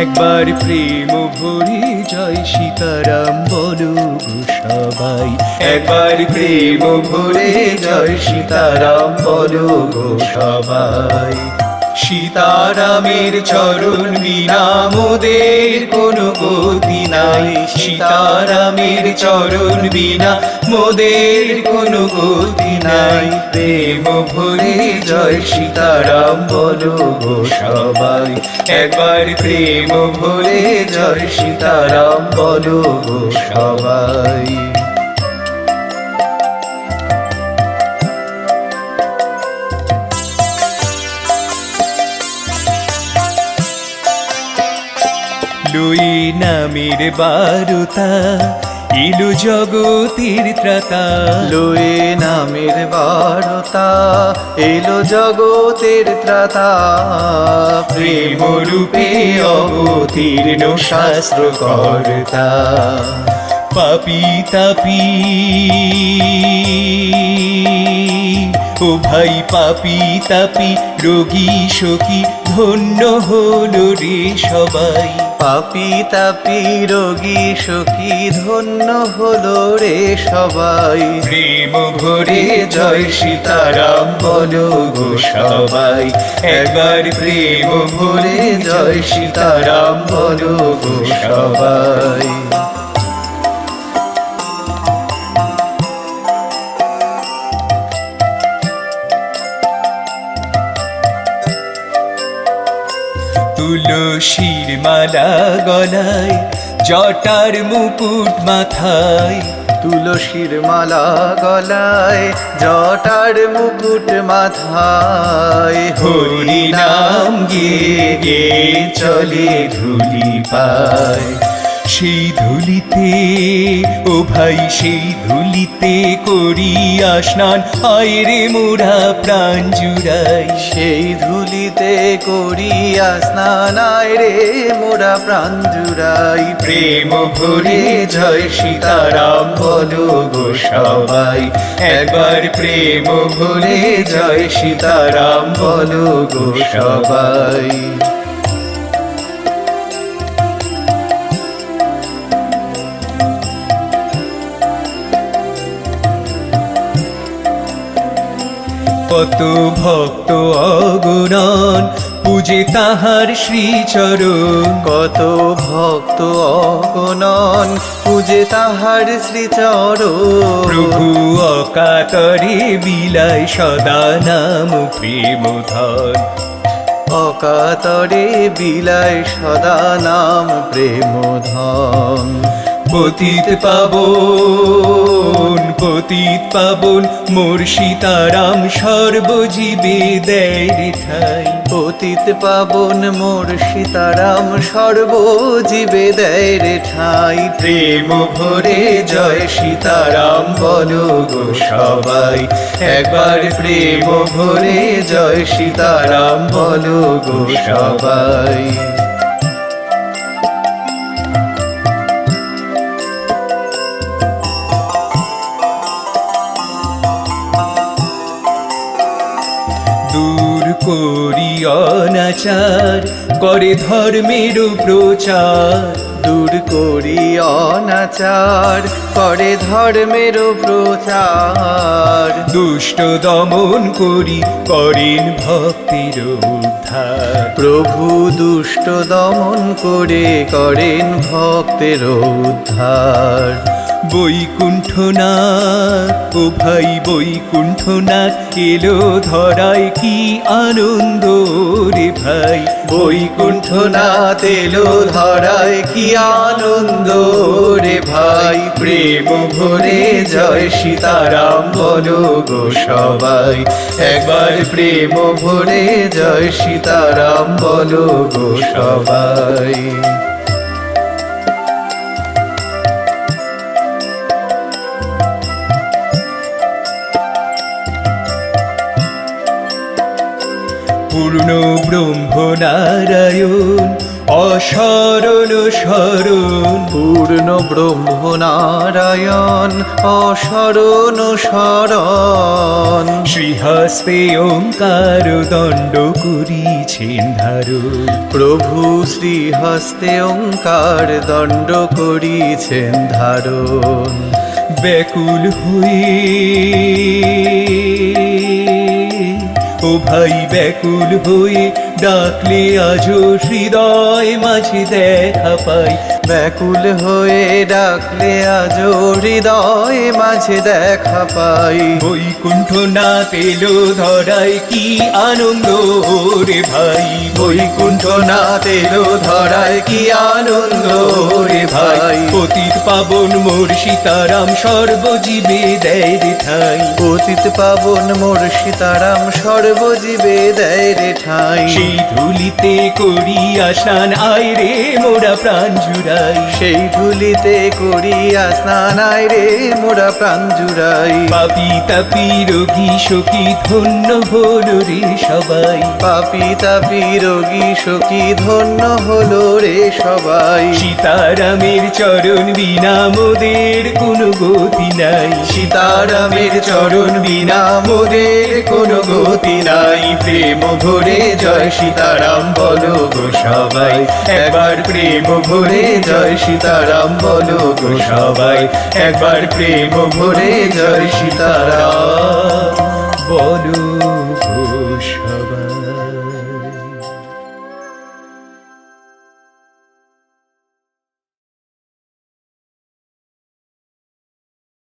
একবার প্রেম ভরে জয় সীতারাম বলো সবাই একবার প্রেম ভরে জয় সীতারাম বলো সবাই সীতারামের চরণ বিনা মোদের কোনো গতি নাই। সীতারামের চরণ বিনা মোদের কোনো গতি নাই। প্রেম ভরে জয় সীতারাম, বলো গো সবাই। একবার প্রেম ভরে জয় সীতারাম, বলো গো সবাই। লুই নামের বারুতা ইলু জগতির ত্রাতা। লয়ে নামের বারতা এলো জগতের ত্রাতা। প্রেম রূপে অবতীর্ণ শাস্ত্র কর্তা পাপি তাপি ও ভাই পাপি তাপি রোগী সখী ধন্য হলো রে সবাই। পাপি তাপি রোগী সখী ধন্য হলো রে সবাই। প্রেম ভরে জয় সীতারাম, বলো গো সবাই। একবার প্রেম ভরে জয় সীতারাম, বলো গো সবাই। মালা গলায় জটার মুকুট মাথায়। তুলসীর মালা গলায় জটার মুকুট মাথায়। হরি নাম গিয়ে গে চলে ধুলি পায়। সেই ধুলিতে ও ভাই সেই ধুলিতে করিয়া স্নান। হায় রে মোরা প্রাণ জুড়াই। সেই ধুলিতে করিয়া স্নানায় রে মোরা প্রাণ জুড়াই। প্রেম ভরে জয় সীতারাম বলো গো সবাই। একবার প্রেম ভরে জয় সীতারাম বলো গো সবাই। কত ভক্ত অগুণন পূজে তাহার শ্রীচরণ। কত ভক্ত অগণন পূজে তাহার শ্রীচরণ। প্রভু অকাতরে বিলায় সদা নাম প্রেম ধন। অকাতরে বিলায় সদা নাম প্রেম ধন। পতিত পাবন পতিত পাবন মোর সীতারাম সর্বজীবে দেয় রে ঠাই। পতিত পাবন মোর সীতারাম সর্বজীবে দেয় রে ঠাই। প্রেম ভরে জয় সীতারাম বলো গো সবাই। একবার প্রেম ভরে জয় সীতারাম বলো গো সবাই। অনাচার করে ধর্মের প্রচার, দূর করি অনাচার, করে ধর্মের প্রচার। দুষ্ট দমন করি, করেন ভক্তির উদ্ধার। প্রভু দুষ্ট দমন করে, করেন ভক্তের উদ্ধার। বৈকুণ্ঠনাথ ও ভাই বৈকুণ্ঠনাথ এলো ধরায় কি আনন্দ? ভাই, বৈকুণ্ঠনাথ এলো ধরায়, কি আনন্দ রে ভাই। প্রেম ভরে জয় সীতারাম, বলো গো সবাই। একবার প্রেম ভরে জয় সীতারাম, বলো গো সবাই। পূর্ণ ব্রহ্ম নারায়ণ অসরণ স্মরণ পূর্ণ ব্রহ্ম নারায়ণ অসরণ শরণ। শ্রীহস্তে ওঙ্কার দণ্ড করিছেন ধারণ প্রভু শ্রীহস্তে ওঙ্কার দণ্ড করিছেন ধারণ ব্যাকুল হয়ে ভাই ব্যাকুল হয়ে ডাকলে আজও হৃদয় মাঝে দেখা পাই। ব্যাকুল হয়ে ডাকলে আজ হৃদয় মাঝে দেখা পাই। বৈকুণ্ঠ না পেল ধরাই কি আনন্দ রে ভাই? বৈকুণ্ঠ না তেল ধরায় কি আনন্দ রে ভাই? পতিত পাবন মোর সীতারাম সর্বজীবে দেয় রে ঠাই। অতীত পাবন মোর সীতারাম সর্বজীবে দেয় রে ঠাই। সেই ধুলিতে করিয়া স্নান আয় রে মোরা প্রাণ জুড়াই সেই ধুলিতে করিয়া স্নানায় রে মোরা প্রাণ জুড়াই। পাপি তাপি রোগী সখী ধন্য হল রে সবাই। পাপি তাপি রোগী সখী ধন্য হলো রে সবাই। সীতারামের চরণ বিনা মোদের কোনো গতি নাই। সীতারামের চরণ বিনা মোদের কোনো গতি নাই। প্রেম ভরে জয় সীতারাম বলো গো সবাই। একবার প্রেম ভরে জয় সীতারাম বলো গো সবাই একবার প্রেম ভরে জয় সীতারাম।